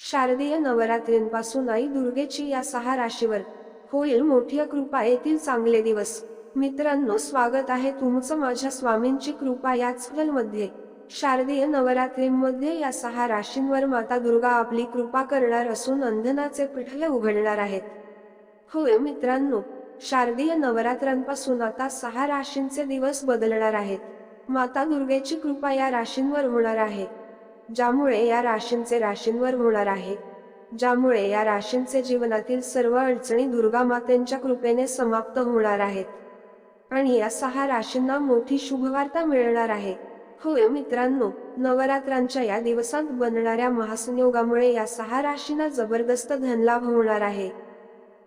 शारदीय नवरात्रींपासून आई दुर्गेची या सहा राशीवर होईल मोठी कृपा येतील चांगले दिवस. मित्रांनो स्वागत आहे तुमचं माझ्या स्वामींची कृपा याच मध्ये शारदीय नवरात्रीमध्ये या सहा राशींवर माता दुर्गा आपली कृपा करणार असून अंधनाचे पिठले उघडणार आहेत. होय मित्रांनो शारदीय नवरात्रांपासून आता सहा राशींचे दिवस बदलणार आहेत. माता दुर्गेची कृपा या राशींवर होणार आहे. ज्यामुळे या राशींचे राशींवर होणार आहे. ज्यामुळे या राशींचे जीवनातील सर्व अडचणी दुर्गा मातेंच्या कृपेने समाप्त होणार आहेत. आणि या सहा राशींना मोठी शुभवार्ता मिळणार आहे. होय मित्रांनो नवरात्रांच्या या दिवसांत बनणाऱ्या महासंयोगामुळे या सहा राशींना जबरदस्त धनलाभ होणार आहे.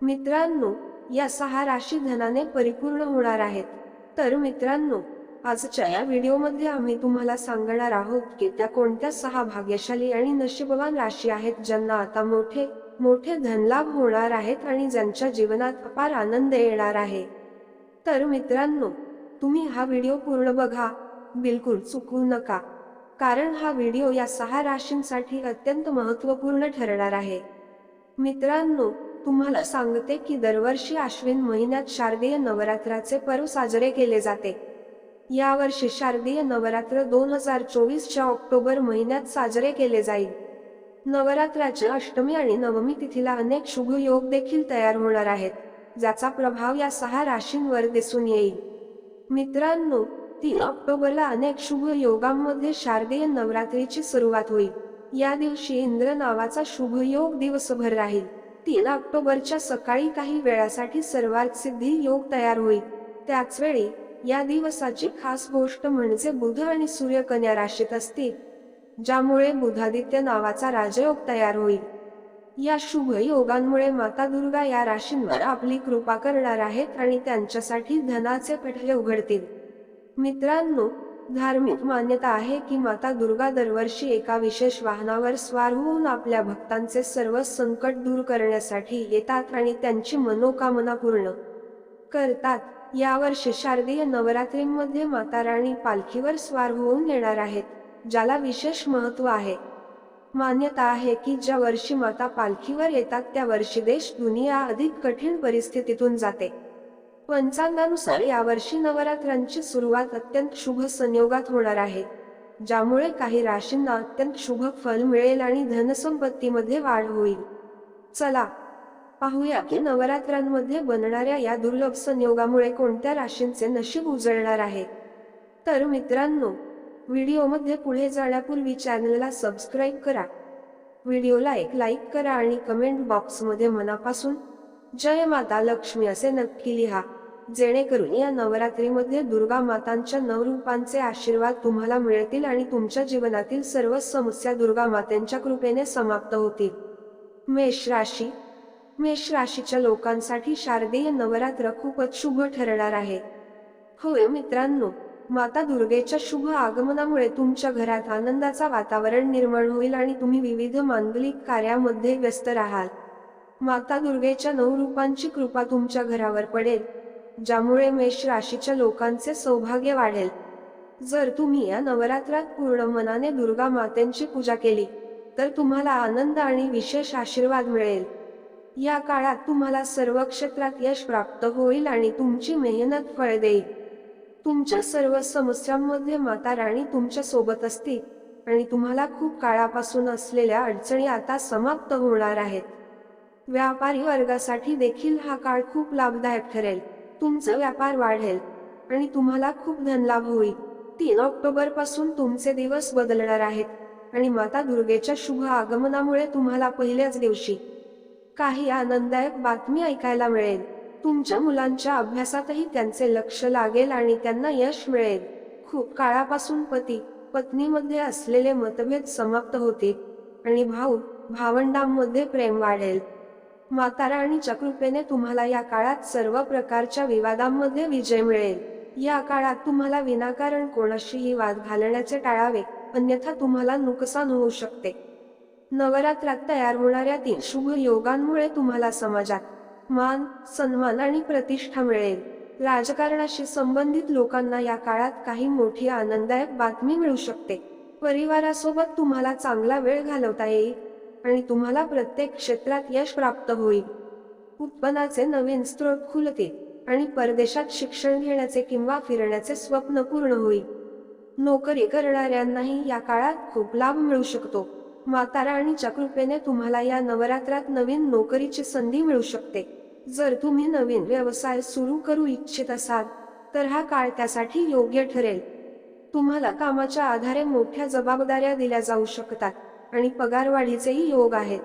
मित्रांनो या सहा राशी धनाने परिपूर्ण होणार आहेत. तर मित्रांनो आजच्या या व्हिडिओमध्ये आम्ही तुम्हाला सांगणार आहोत की त्या कोणत्या सहा भाग्यशाली आणि नशीबवान राशी आहेत ज्यांना आता मोठे मोठे धनलाभ होणार आहेत आणि ज्यांच्या जीवनात अपार आनंद येणार आहे. तर मित्रांनो तुम्ही हा व्हिडिओ पूर्ण बघा. बिलकुल चुकवू नका. कारण हा व्हिडिओ या सहा राशींसाठी अत्यंत महत्त्वपूर्ण ठरणार आहे. मित्रांनो तुम्हाला सांगते की दरवर्षी आश्विन महिन्यात शारदीय नवरात्राचे पर्व साजरे केले जाते. यावर्षी शारदीय नवरात्र दोन हजार चोवीसच्या ऑक्टोबर महिन्यात साजरे केले जाईल. नवरात्राच्या अष्टमी आणि नवमी तिथीला अनेक शुभ योग देखील तयार होणार आहेत ज्याचा प्रभाव या सहा राशींवर दिसून येईल. मित्रांनो तीन ऑक्टोबरला अनेक शुभ योगांमध्ये शारदीय नवरात्रीची सुरुवात होईल. या दिवशी इंद्र नावाचा शुभ योग दिवसभर राहील. तीन ऑक्टोबरच्या सकाळी काही वेळासाठी सर्वात सिद्धी योग तयार होईल. त्याच वेळी या दिवसाची खास गोष्ट म्हणजे बुध आणि सूर्य कन्या राशीत असतील ज्यामुळे बुधादित्य नावाचा राजयोग तयार होईल. या शुभ योगांमुळे माता दुर्गा या राशींवर आपली कृपा करणार आहेत आणि त्यांच्यासाठी धनाचे पठले उघडतील. मित्रांनो धार्मिक मान्यता आहे की माता दुर्गा दरवर्षी एका विशेष वाहनावर स्वार होऊन आपल्या भक्तांचे सर्व संकट दूर करण्यासाठी येतात आणि त्यांची मनोकामना पूर्ण करतात. यावर्षी शारदीय नवरात्रीमध्ये माता राणी पालखीवर स्वार होऊन येणार आहेत ज्याला विशेष महत्त्व आहे. मान्यता आहे की ज्या वर्षी माता पालखीवर येतात त्या वर्षी देश दुनिया अधिक कठीण परिस्थितीतून जाते. पंचांगानुसार यावर्षी नवरात्रांची सुरुवात अत्यंत शुभ संयोगात होणार आहे. ज्यामुळे काही राशींना अत्यंत शुभ फल मिळेल आणि धनसंपत्तीमध्ये वाढ होईल. चला पाहूया की नवरात्रांमध्ये बनणाऱ्या या दुर्लभ संयोगामुळे कोणत्या राशींचे नशीब उजळणार आहे? तर मित्रांनो व्हिडिओमध्ये पुढे जाण्यापूर्वी चॅनलला सबस्क्राईब करा. व्हिडिओला एक लाईक करा आणि कमेंट बॉक्समध्ये मनापासून जय माता लक्ष्मी असे नक्की लिहा. जेणेकरून या नवरात्रीमध्ये दुर्गा मातांच्या नवरूपांचे आशीर्वाद तुम्हाला मिळतील आणि तुमच्या जीवनातील सर्व समस्या दुर्गा मातेंच्या कृपेने समाप्त होतील. मेष राशी मेष राशीच्या लोकांसाठी शारदीय नवरात्र खूपच शुभ ठरणार आहे. होय मित्रांनो माता दुर्गेच्या शुभ आगमनामुळे तुमच्या घरात आनंदाचा वातावरण निर्माण होईल आणि तुम्ही विविध मांगलिक कार्यामध्ये व्यस्त राहाल. माता दुर्गेच्या नऊ रूपांची कृपा तुमच्या घरावर पडेल ज्यामुळे मेष राशीच्या लोकांचे सौभाग्य वाढेल. जर तुम्ही या नवरात्रात पूर्ण मनाने दुर्गा मातेंची पूजा केली तर तुम्हाला आनंद आणि विशेष आशीर्वाद मिळेल. या काळात तुम्हाला सर्व क्षेत्रात यश प्राप्त होईल आणि तुमची मेहनत फळ देईल. तुमच्या सर्व समस्यांमध्ये माता राणी तुमच्यासोबत असतील आणि तुम्हाला खूप काळापासून असलेल्या अडचणी आता समाप्त होणार आहेत. व्यापारी वर्गासाठी देखील हा काळ खूप लाभदायक ठरेल. तुमचा व्यापार वाढेल आणि तुम्हाला खूप धनलाभ होईल. तीन ऑक्टोबरपासून तुमचे दिवस बदलणार आहेत आणि माता दुर्गेच्या शुभ आगमनामुळे तुम्हाला पहिल्याच दिवशी काही आनंददायक बातमी ऐकायला मिळेल. तुमच्या मुलांच्या अभ्यासातही त्यांचे लक्ष लागेल आणि त्यांना यश मिळेल. खूप काळापासून पती पत्नीमध्ये असलेले मतभेद समाप्त होतील आणि भाऊ भावंडांमध्ये प्रेम वाढेल. माता राणीच्या कृपेने तुम्हाला या काळात सर्व प्रकारच्या विवादांमध्ये विजय मिळेल. या काळात तुम्हाला विनाकारण कोणाशीही वाद घालण्याचे टाळावे अन्यथा तुम्हाला नुकसान होऊ शकते. नवरात्रात तयार होणाऱ्या तीन शुभ योगांमुळे तुम्हाला समाजात मान सन्मान आणि प्रतिष्ठा मिळेल. राजकारणाशी संबंधित लोकांना या काळात काही मोठी आनंददायक बातमी मिळू शकते. परिवारासोबत तुम्हाला चांगला वेळ घालवता येईल आणि तुम्हाला प्रत्येक क्षेत्रात यश प्राप्त होईल. उत्पन्नाचे नवीन स्रोत खुलतील आणि परदेशात शिक्षण घेण्याचे किंवा फिरण्याचे स्वप्न पूर्ण होईल. नोकरी करणाऱ्यांनाही या काळात खूप लाभ मिळू शकतो. माता आणि कृपेने तुम्हाला या नवरात्रात नवीन नोकरीची संधी मिळू शकते. जर तुम्ही नवीन व्यवसाय सुरू करू इच्छित असाल तर हा काळ त्यासाठी योग्य ठरेल. तुम्हाला कामाच्या आधारे मोठ्या जबाबदाऱ्या दिल्या जाऊ शकतात आणि पगारवाढीचेही योग आहेत.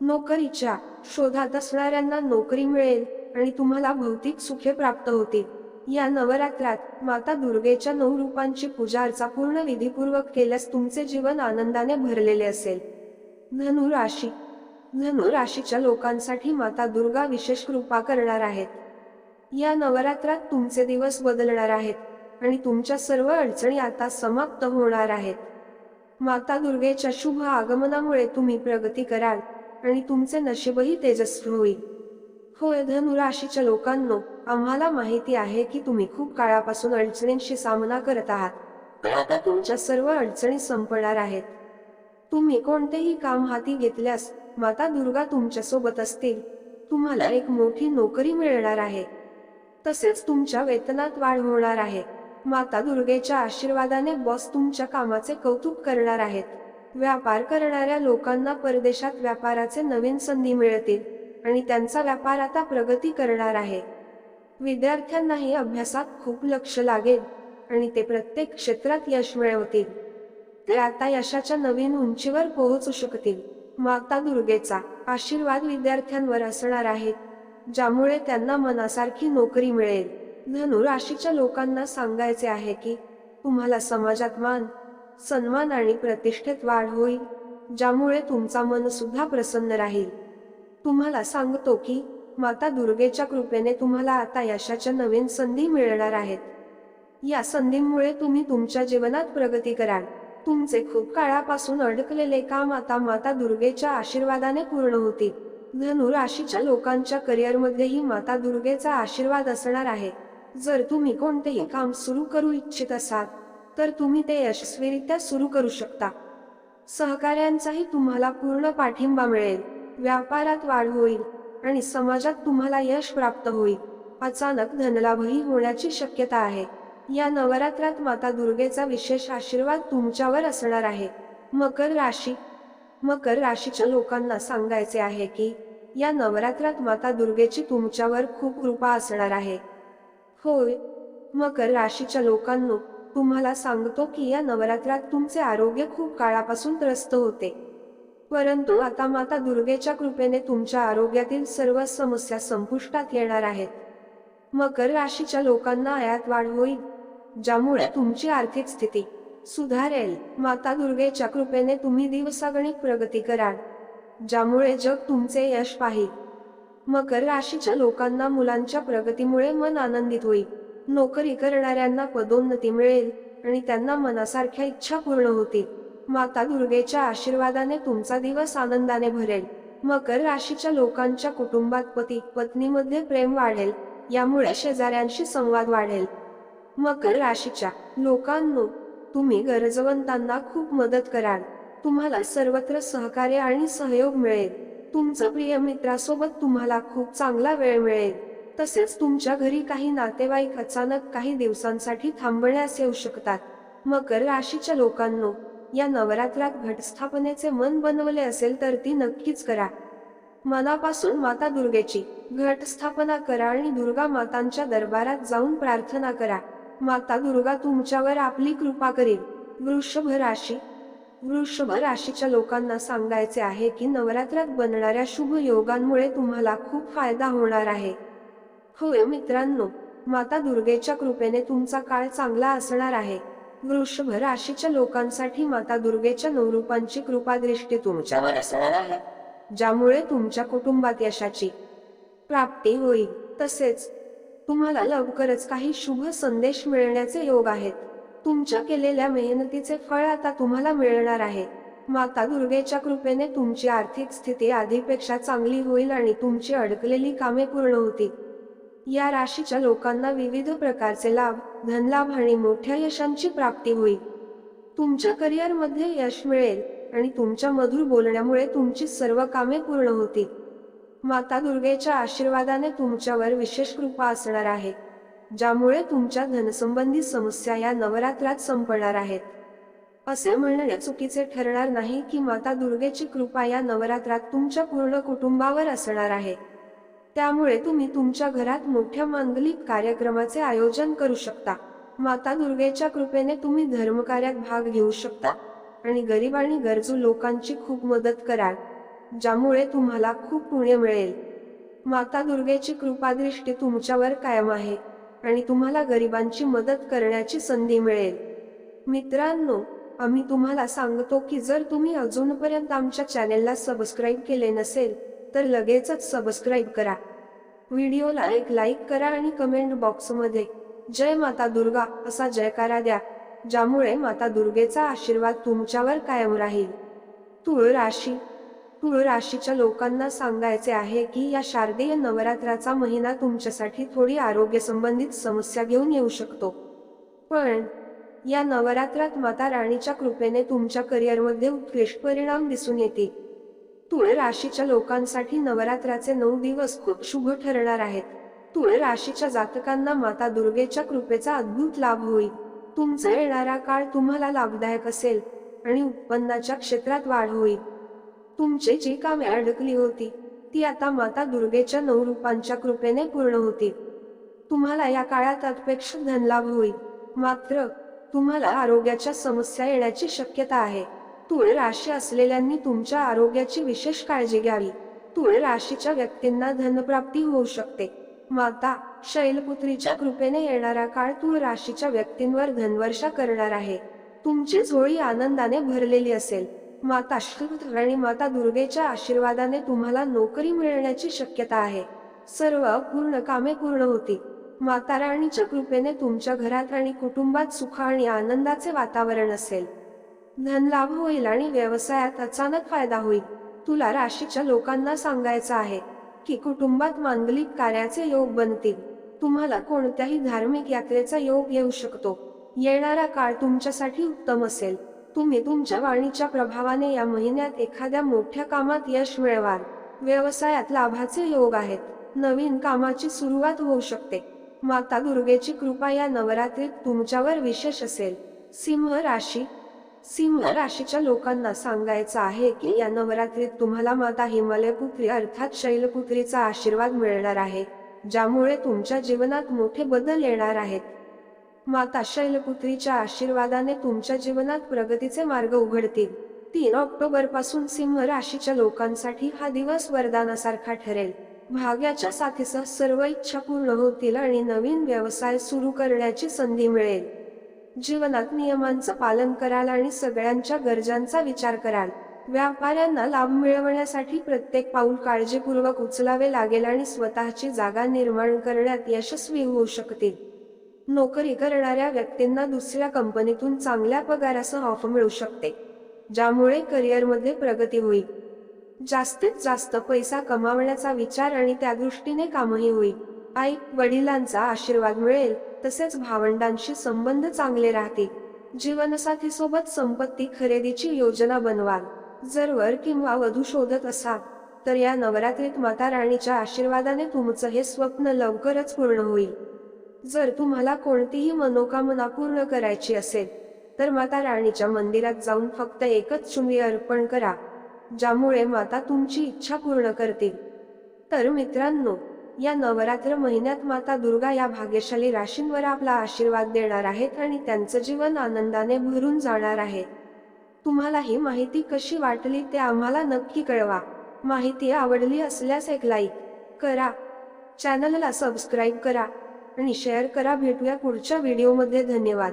नोकरीच्या शोधात असणाऱ्यांना नोकरी मिळेल आणि तुम्हाला भौतिक सुखे प्राप्त होतील. या नवरात्रात माता दुर्गेच्या नऊ रूपांची पूजा अर्चा पूर्ण विधीपूर्वक केल्यास तुमचे जीवन आनंदाने भरलेले असेल. धनु राशी. धनु राशीच्या लोकांसाठी माता दुर्गा विशेष कृपा करणार आहेत. या नवरात्रात तुमचे दिवस बदलणार आहेत आणि तुमच्या सर्व अडचणी आता समाप्त होणार आहेत. माता दुर्गेच्या शुभ आगमनामुळे तुम्ही प्रगती कराल आणि तुमचे नशीबही तेजस्वी होईल. होय धनुराशीच्या लोकांनो आम्हाला माहिती आहे की तुम्ही खूप काळापासून अडचणींशी सामना करत आहात. आता तुमच्या सर्व अडचणी संपणार आहेत. तुम्ही कोणतेही काम हाती घेतल्यास माता दुर्गा तुमच्यासोबत असतील. तुम्हाला एक मोठी नोकरी मिळणार आहे. तसेच तुमच्या वेतनात वाढ होणार आहे. माता दुर्गेच्या आशीर्वादाने बॉस तुमच्या कामाचे कौतुक करणार आहेत. व्यापार करणाऱ्या लोकांना परदेशात व्यापाराचे नवीन संधी मिळतील आणि त्यांचा व्यापार आता प्रगती करणार आहे. विद्यार्थ्यांनाही अभ्यासात खूप लक्ष लागेल आणि ते प्रत्येक क्षेत्रात यश मिळवतील. ते आता यशाच्या नवीन उंचीवर पोहोचू शकतील. माता दुर्गेचा आशीर्वाद विद्यार्थ्यांवर असणार आहे ज्यामुळे त्यांना मनासारखी नोकरी मिळेल. धनु राशीच्या लोकांना सांगायचे आहे की तुम्हाला समाजात मान सन्मान आणि प्रतिष्ठेत वाढ होईल ज्यामुळे तुमचा मन सुद्धा प्रसन्न राहील. तुम्हाला सांगतो की माता दुर्गेच्या कृपेने तुम्हाला आता यशाच्या नवीन संधी मिळणार आहेत. या संधीमुळे तुम्ही तुमच्या जीवनात प्रगती कराल. तुमचे खूप काळापासून अडकलेले काम आता माता दुर्गेच्या आशीर्वादाने पूर्ण होतील. धनु राशीच्या लोकांच्या करिअरमध्येही माता दुर्गेचा आशीर्वाद असणार आहे. जर तुम्ही कोणतेही काम सुरू करू इच्छित असाल तर तुम्ही ते यशस्वीरित्या सुरू करू शकता. सहकाऱ्यांचाही तुम्हाला पूर्ण पाठिंबा मिळेल. व्यापारात वाढ होईल. आणि समाजात तुम्हाला यश प्राप्त होईल. अचानक धनलाभही होण्याची शक्यता आहे. या नवरात्रात माता दुर्गेचा विशेष आशीर्वाद तुमच्यावर असणार आहे. मकर राशी मकर राशीच्या लोकांना सांगायचे आहे की या नवरात्रात माता दुर्गेची तुमच्यावर खूप कृपा असणार आहे. होय. मकर राशीच्या लोकांनो तुम्हाला सांगतो की या नवरात्रात तुमचे आरोग्य खूप काळापासून त्रस्त होते. परंतु आता माता दुर्गेच्या कृपेने तुमच्या आरोग्यातील सर्व समस्या संपुष्टात येणार आहेत. मकर राशीच्या लोकांना आयात वाढ होईल ज्यामुळे तुमची आर्थिक स्थिती सुधारेल. माता दुर्गेच्या कृपेने तुम्ही दिवसागणिक प्रगती कराल ज्यामुळे जग तुमचे यश पाहिल. मकर राशीच्या लोकांना मुलांच्या प्रगतीमुळे मन आनंदित होईल. नोकरी करणाऱ्यांना पदोन्नती मिळेल आणि त्यांना मनासारख्या इच्छा पूर्ण होतील. माता दुर्गेच्या आशीर्वादाने तुमचा दिवस आनंदाने भरेल. मकर राशीच्या लोकांच्या कुटुंबात पती पत्नीमध्ये प्रेम वाढेल यामुळे शेजाऱ्यांशी संवाद वाढेल. मकर राशीच्या लोकांनो तुम्ही गरजवंतांना खूप मदत कराल. तुम्हाला सर्वत्र सहकार्य आणि सहयोग मिळेल. तुमचं प्रिय मित्रासोबत तुम्हाला खूप चांगला वेळ मिळेल. तसेच तुमच्या घरी काही नातेवाईक अचानक काही दिवसांसाठी थांबण्यास येऊ शकतात. मकर राशीच्या लोकांनो या नवरात्रात घटस्थापनेचे मन बनवले असेल तर ती नक्कीच करा. मनापासून माता दुर्गेची घटस्थापना करा आणि दुर्गा मातांच्या दरबारात जाऊन प्रार्थना करा. माता दुर्गा तुमच्यावर आपली कृपा करेल. वृषभ राशी वृषभ राशीच्या लोकांना सांगायचे आहे की नवरात्रात बनणाऱ्या शुभ योगांमुळे तुम्हाला खूप फायदा होणार आहे. होय मित्रांनो माता दुर्गेच्या कृपेने तुमचा काळ चांगला असणार आहे. वृषभ राशीच्या लोकांसाठी माता दुर्गेच्या नवरूपांची कृपा दृष्टी तुमच्यावर असणार आहे ज्यामुळे तुमच्या कुटुंबात यशाची प्राप्ती होईल. तसेच तुम्हाला लवकरच काही शुभ संदेश मिळण्याचे योग आहेत. तुमच्या केलेल्या मेहनतीचे फळ आता तुम्हाला मिळणार आहे. माता दुर्गेच्या कृपेने तुमची आर्थिक स्थिती आधीपेक्षा चांगली होईल आणि तुमची अडकलेली कामे पूर्ण होतील. या राशीच्या लोकांना विविध प्रकारचे लाभ धनलाभ आणि मोठ्या यशांची प्राप्ती होईल. तुमच्या करिअरमध्ये यश मिळेल आणि तुमच्या मधुर बोलण्यामुळे तुमची सर्व कामे पूर्ण होतील. माता दुर्गेच्या आशीर्वादाने तुमच्यावर विशेष कृपा असणार आहे ज्यामुळे तुमच्या धनसंबंधी समस्या या नवरात्रात संपणार आहेत. असे म्हणणे चुकीचे ठरणार नाही की माता दुर्गेची कृपा या नवरात्रात तुमच्या पूर्ण कुटुंबावर असणार आहे. त्यामुळे तुम्ही तुमच्या घरात मोठ्या मांगलिक कार्यक्रमाचे आयोजन करू शकता. माता दुर्गेच्या कृपेने तुम्ही धर्मकार्यात भाग घेऊ शकता आणि गरीब आणि गरजू लोकांची खूप मदत कराल ज्यामुळे तुम्हाला खूप पुण्य मिळेल. माता दुर्गेची कृपादृष्टी तुमच्यावर कायम आहे आणि तुम्हाला गरिबांची मदत करण्याची संधी मिळेल. मित्रांनो आम्ही तुम्हाला सांगतो की जर तुम्ही अजूनपर्यंत आमच्या चॅनेलला सबस्क्राईब केले नसेल तर लगेचच सबस्क्राईब करा. व्हिडिओला एक लाईक करा आणि कमेंट बॉक्समध्ये जय माता दुर्गा असा जयकारा द्या ज्यामुळे माता दुर्गेचा आशीर्वाद तुमच्यावर कायम राहील. तुळ राशी तुळ राशीच्या लोकांना सांगायचे आहे की या शारदीय नवरात्राचा महिना तुमच्यासाठी थोडी आरोग्य संबंधित समस्या घेऊन येऊ शकतो. पण या नवरात्रात माता राणीच्या कृपेने तुमच्या करिअरमध्ये उत्कृष्ट परिणाम दिसून येतील. तुळ राशीच्या लोकांसाठी नवरात्राचे नऊ दिवस खूप शुभ ठरणार आहेत. तुळ राशीच्या जातकांना माता दुर्गेच्या कृपेचा अद्भुत लाभ होईल. तुमचा येणारा काळ तुम्हाला लाभदायक असेल आणि उत्पन्नाच्या क्षेत्रात वाढ होईल. तुमची जी कामे अडकली होती ती आता माता दुर्गेच्या नऊ रूपांच्या कृपेने पूर्ण होतील. तुम्हाला या काळात अपेक्षित धनलाभ होईल. मात्र तुम्हाला आरोग्याच्या समस्या येण्याची शक्यता आहे. तुळ राशी असलेल्यांनी तुमच्या आरोग्याची विशेष काळजी घ्यावी. तुळ राशीच्या व्यक्तींना धनप्राप्ती होऊ शकते. माता शैलपुत्रीच्या कृपेने येणारा काळ तुळ राशीच्या व्यक्तींवर धनवर्षा करणार आहे. तुमची झोळी आनंदाने भरलेली असेल. माता श्रीपुत्र आणि माता दुर्गेच्या आशीर्वादाने तुम्हाला नोकरी मिळण्याची शक्यता आहे. सर्व पूर्ण कामे पूर्ण होती माता राणीच्या कृपेने तुमच्या घरात आणि कुटुंबात सुख आणि आनंदाचे वातावरण असेल. धनलाभ होईल आणि व्यवसायात अचानक फायदा होईल. तुला राशीच्या लोकांना सांगायचं आहे की कुटुंबात मांगलिक कार्याचे योग बनतील. तुम्हाला कोणत्याही धार्मिक यात्रेचा योग येऊ शकतो. येणारा काळ तुमच्यासाठी उत्तम असेल. तुम्ही तुमच्या वाणीच्या प्रभावाने या महिन्यात एखाद्या मोठ्या कामात यश मिळवाल. व्यवसायात लाभाचे योग आहेत. नवीन कामाची सुरुवात होऊ शकते. माता दुर्गेची कृपा या नवरात्रीत तुमच्यावर विशेष असेल. सिंह राशी सिंह राशीच्या लोकांना सांगायचं आहे की या नवरात्रीत तुम्हाला माता हिमालय पुत्री अर्थात शैलपुत्रीचा आशीर्वाद मिळणार आहे ज्यामुळे तुमच्या जीवनात मोठे बदल येणार आहेत. माता शैलपुत्रीच्या आशीर्वादाने तुमच्या जीवनात प्रगतीचे मार्ग उघडतील. तीन ऑक्टोबरपासून सिंह राशीच्या लोकांसाठी हा दिवस वरदानासारखा ठरेल. भाग्याच्या साथीसह सर्व इच्छा पूर्ण होतील आणि नवीन व्यवसाय सुरू करण्याची संधी मिळेल. जीवनात नियमांचं पालन कराल आणि सगळ्यांच्या गरजांचा विचार कराल. व्यापाऱ्यांना लाभ मिळवण्यासाठी प्रत्येक पाऊल काळजीपूर्वक उचलावे लागेल आणि स्वतःची जागा निर्माण करण्यात यशस्वी होऊ शकतील. नोकरी करणाऱ्या व्यक्तींना दुसऱ्या कंपनीतून चांगल्या पगारासह ऑफ मिळू शकते ज्यामुळे करिअरमध्ये प्रगती होईल. जास्तीत जास्त पैसा कमावण्याचा विचार आणि त्या दृष्टीने कामही होईल. आई वडिलांचा आशीर्वाद मिळेल. तसेच भावंडांशी संबंध चांगले राहतील जीवनसाथीसोबत संपत्ती खरेदीची योजना बनवाल. जर वर किंवा वधू शोधत असाल तर या नवरात्रीत माता राणीच्या आशीर्वादाने तुमचं हे स्वप्न लवकरच पूर्ण होईल. जर तुम्हाला कोणतीही मनोकामना पूर्ण करायची असेल तर माता राणीच्या मंदिरात जाऊन फक्त एकच चुंबी अर्पण करा ज्यामुळे माता तुमची इच्छा पूर्ण करतील. तर मित्रांनो या नवरात्र महिन्यात माता दुर्गा या भाग्यशाली राशींवर आपला आशीर्वाद देणार आहेत आणि त्यांचं जीवन आनंदाने भरून जाणार आहे. तुम्हाला ही माहिती कशी वाटली ते आम्हाला नक्की कळवा. माहिती आवडली असल्यास एक लाईक करा. चॅनलला सबस्क्राईब करा आणि शेअर करा. भेटूया पुढच्या व्हिडिओमध्ये धन्यवाद.